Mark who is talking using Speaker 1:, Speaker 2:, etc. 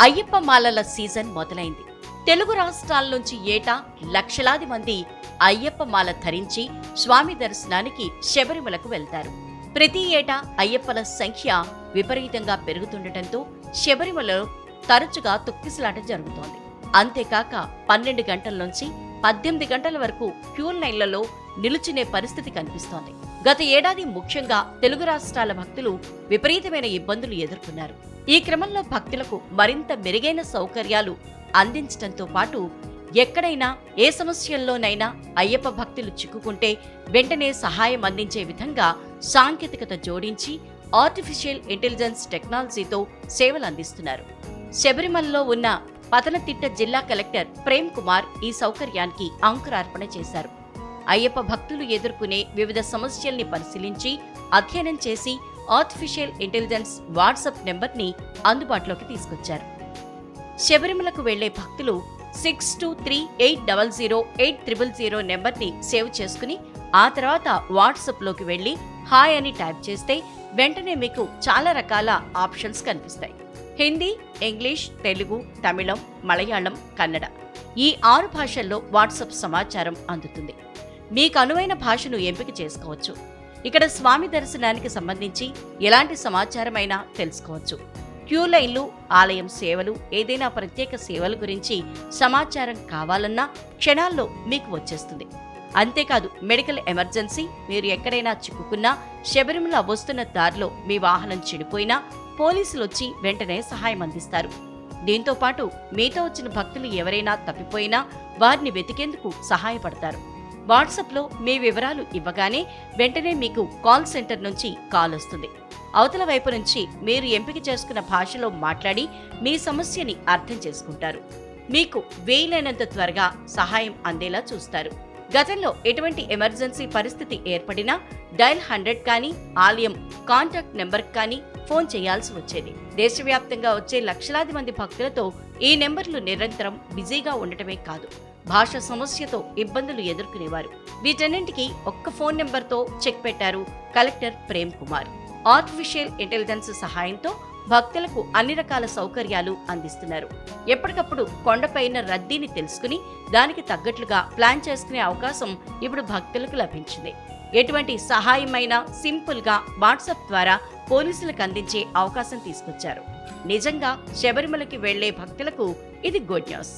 Speaker 1: అయ్యప్ప మాలల సీజన్ మొదలైంది. తెలుగు రాష్ట్రాల నుంచి ఏటా లక్షలాది మంది అయ్యప్ప మాల ధరించి స్వామి దర్శనానికి శబరిమలకు వెళ్తారు. ప్రతి ఏటా అయ్యప్పల సంఖ్య విపరీతంగా పెరుగుతుండటంతో శబరిమలలో తరచుగా తొక్కిసలాట జరుగుతోంది. అంతేకాక పన్నెండు గంటల నుంచి పద్దెనిమిది గంటల వరకు క్యూల్ లైన్లలో నిలుచునే పరిస్థితి కనిపిస్తోంది. గత ఏడాది ముఖ్యంగా తెలుగు రాష్ట్రాల భక్తులు విపరీతమైన ఇబ్బందులు ఎదుర్కొన్నారు. ఈ క్రమంలో భక్తులకు మరింత మెరుగైన సౌకర్యాలు అందించడంతో పాటు ఎక్కడైనా ఏ సమస్యల్లోనైనా అయ్యప్ప భక్తులు చిక్కుకుంటే వెంటనే సహాయం అందించే విధంగా సాంకేతికత జోడించి ఆర్టిఫిషియల్ ఇంటెలిజెన్స్ టెక్నాలజీతో సేవలు అందిస్తున్నారు. శబరిమలలో ఉన్న పతనతిట్ట జిల్లా కలెక్టర్ ప్రేమ్ కుమార్ ఈ సౌకర్యానికి అంకురార్పణ చేశారు. అయ్యప్ప భక్తులు ఎదుర్కొనే వివిధ సమస్యల్ని పరిశీలించి అధ్యయనం చేసి ఆర్టిఫిషియల్ ఇంటెలిజెన్స్ వాట్సాప్ నెంబర్ని అందుబాటులోకి తీసుకొచ్చారు. శబరిమలకు వెళ్ళే భక్తులు six two three eight double zero eight triple zero నెంబర్ని సేవ్ చేసుకుని ఆ తర్వాత వాట్సాప్లోకి వెళ్ళి హాయ్ అని టైప్ చేస్తే వెంటనే మీకు చాలా రకాల ఆప్షన్స్ కనిపిస్తాయి. హిందీ ఇంగ్లీష్ తెలుగు తమిళం మలయాళం కన్నడ ఈ ఆరు భాషల్లో వాట్సాప్ సమాచారం అందుతుంది. మీకు అనువైన భాషను ఎంపిక చేసుకోవచ్చు. ఇక్కడ స్వామి దర్శనానికి సంబంధించి ఎలాంటి సమాచారమైనా తెలుసుకోవచ్చు. క్యూ లైన్లు ఆలయం సేవలు ఏదైనా ప్రత్యేక సేవల గురించి సమాచారం కావాలన్నా క్షణాల్లో మీకు వచ్చేస్తుంది. అంతేకాదు మెడికల్ ఎమర్జెన్సీ మీరు ఎక్కడైనా చిక్కుకున్నా శబరిమల వస్తున్న దారిలో మీ వాహనం చెడిపోయినా పోలీసులు వచ్చి వెంటనే సహాయం అందిస్తారు. దీంతో పాటు మీతో వచ్చిన భక్తులు ఎవరైనా తప్పిపోయినా వారిని వెతికేందుకు సహాయపడతారు. వాట్సాప్లో మీ వివరాలు ఇవ్వగానే వెంటనే మీకు కాల్ సెంటర్ నుంచి కాల్ వస్తుంది. అవతల వైపు నుంచి మీరు ఎంపిక చేసుకున్న భాషలో మాట్లాడి మీ సమస్యని అర్థం చేసుకుంటారు. మీకు వీలైనంత త్వరగా సహాయం అందేలా చూస్తారు. గతంలో ఎటువంటి ఎమర్జెన్సీ పరిస్థితి ఏర్పడినా డయల్ హండ్రెడ్ కానీ ఆలయం కాంటాక్ట్ నెంబర్ కానీ ఫోన్ చేయాల్సి వచ్చేది. దేశవ్యాప్తంగా వచ్చే లక్షలాది మంది భక్తులతో ఈ నెంబర్లు నిరంతరం బిజీగా ఉండటమే కాదు. భాష సమస్యతో ఇబ్బందులు ఎదుర్కొనేవారు. వీటన్నింటికి ఒక్క ఫోన్ నెంబర్తో చెక్ పెట్టారు collector Prem Kumar. Artificial intelligence సహాయంతో భక్తులకు అన్ని రకాల సౌకర్యాలు అందిస్తున్నారు. ఎప్పటికప్పుడు కొండపైన రద్దీని తెలుసుకుని దానికి తగ్గట్లుగా ప్లాన్ చేసుకునే అవకాశం ఇప్పుడు భక్తులకు లభించింది. ఎటువంటి సహాయమైన సింపుల్గా వాట్సాప్ ద్వారా పోలీసులకు అందించే అవకాశం తీసుకొచ్చారు. నిజంగా శబరిమలకి వెళ్ళే భక్తులకు ఇది గుడ్ న్యూస్.